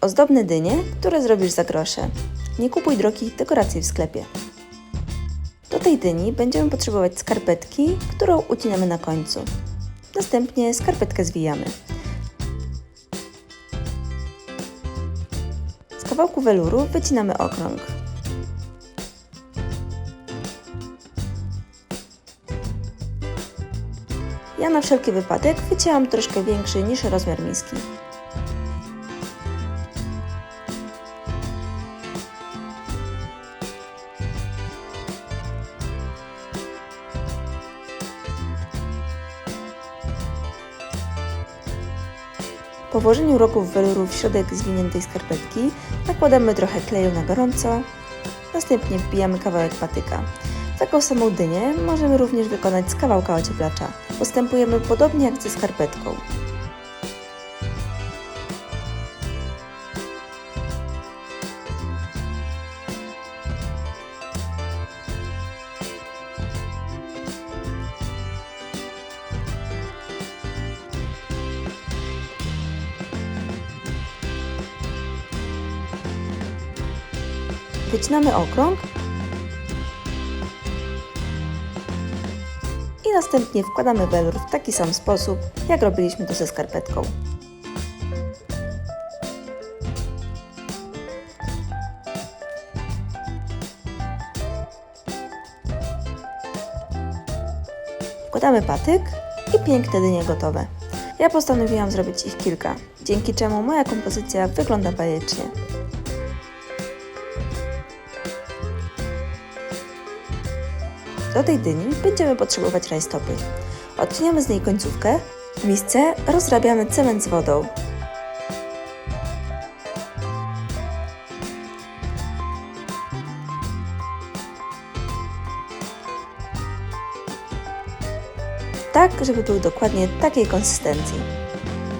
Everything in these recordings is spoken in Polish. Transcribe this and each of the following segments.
Ozdobne dynie, które zrobisz za grosze. Nie kupuj drogich dekoracji w sklepie. Do tej dyni będziemy potrzebować skarpetki, którą ucinamy na końcu. Następnie skarpetkę zwijamy. Z kawałku weluru wycinamy okrąg. Ja na wszelki wypadek wycięłam troszkę większy niż rozmiar miski. Po włożeniu roków weluru w środek zwiniętej skarpetki nakładamy trochę kleju na gorąco, następnie wbijamy kawałek patyka. Taką samą dynię możemy również wykonać z kawałka ocieplacza. Postępujemy podobnie jak ze skarpetką. Wycinamy okrąg i następnie wkładamy welur w taki sam sposób, jak robiliśmy to ze skarpetką. Wkładamy patyk i piękne dynie gotowe. Ja postanowiłam zrobić ich kilka, dzięki czemu moja kompozycja wygląda bajecznie. Do tej dyni będziemy potrzebować rajstopy. Odciniamy z niej końcówkę. W misce rozrabiamy cement z wodą. Tak, żeby był dokładnie takiej konsystencji.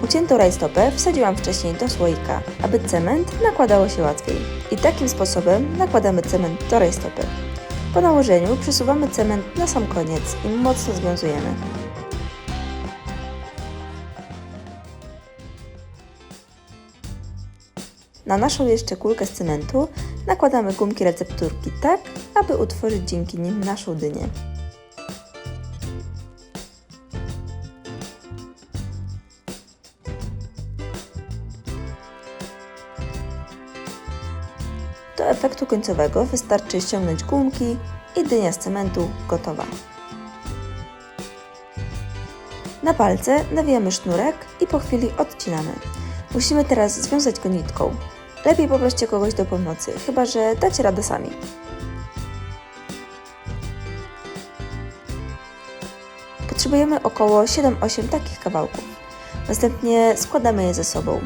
Uciętą rajstopę wsadziłam wcześniej do słoika, aby cement nakładało się łatwiej. I takim sposobem nakładamy cement do rajstopy. Po nałożeniu przesuwamy cement na sam koniec i mocno związujemy. Na naszą jeszcze kulkę z cementu nakładamy gumki recepturki tak, aby utworzyć dzięki nim naszą dynię. Do efektu końcowego wystarczy ściągnąć gumki i dynia z cementu gotowa. Na palce nawijamy sznurek i po chwili odcinamy. Musimy teraz związać go nitką. Lepiej poproście kogoś do pomocy, chyba że dacie radę sami. Potrzebujemy około 7-8 takich kawałków. Następnie składamy je ze sobą.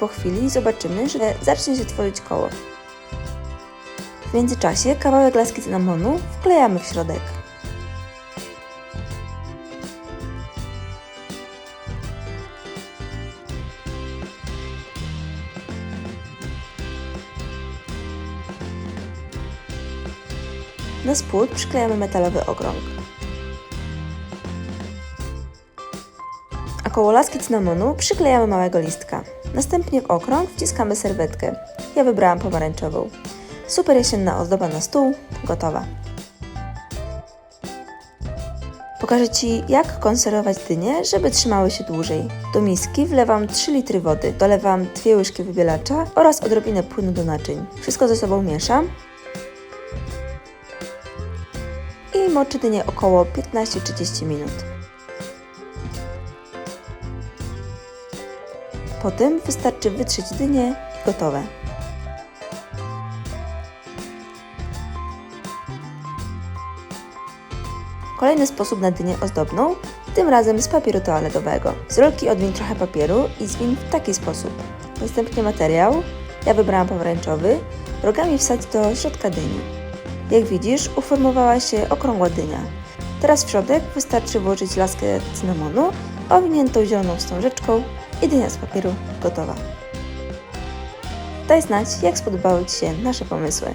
Po chwili zobaczymy, że zacznie się tworzyć koło. W międzyczasie kawałek laski cynamonu wklejamy w środek. Na spód przyklejamy metalowy okrąg. A koło laski cynamonu przyklejamy małego listka. Następnie w okrąg wciskamy serwetkę. Ja wybrałam pomarańczową. Super jesienna ozdoba na stół, gotowa. Pokażę Ci, jak konserwować dynie, żeby trzymały się dłużej. Do miski wlewam 3 litry wody, dolewam 2 łyżki wybielacza oraz odrobinę płynu do naczyń. Wszystko ze sobą mieszam i moczę dynię około 15-30 minut. Potem wystarczy wytrzeć dynię i gotowe. Kolejny sposób na dynię ozdobną, tym razem z papieru toaletowego. Z rolki odwiń trochę papieru i zwin w taki sposób. Następnie materiał, ja wybrałam pomarańczowy, rogami wsadź do środka dyni. Jak widzisz, uformowała się okrągła dynia. Teraz w środek wystarczy włożyć laskę cynamonu, owiniętą zieloną wstążeczką i z papieru gotowa. Daj znać, jak spodobały Ci się nasze pomysły.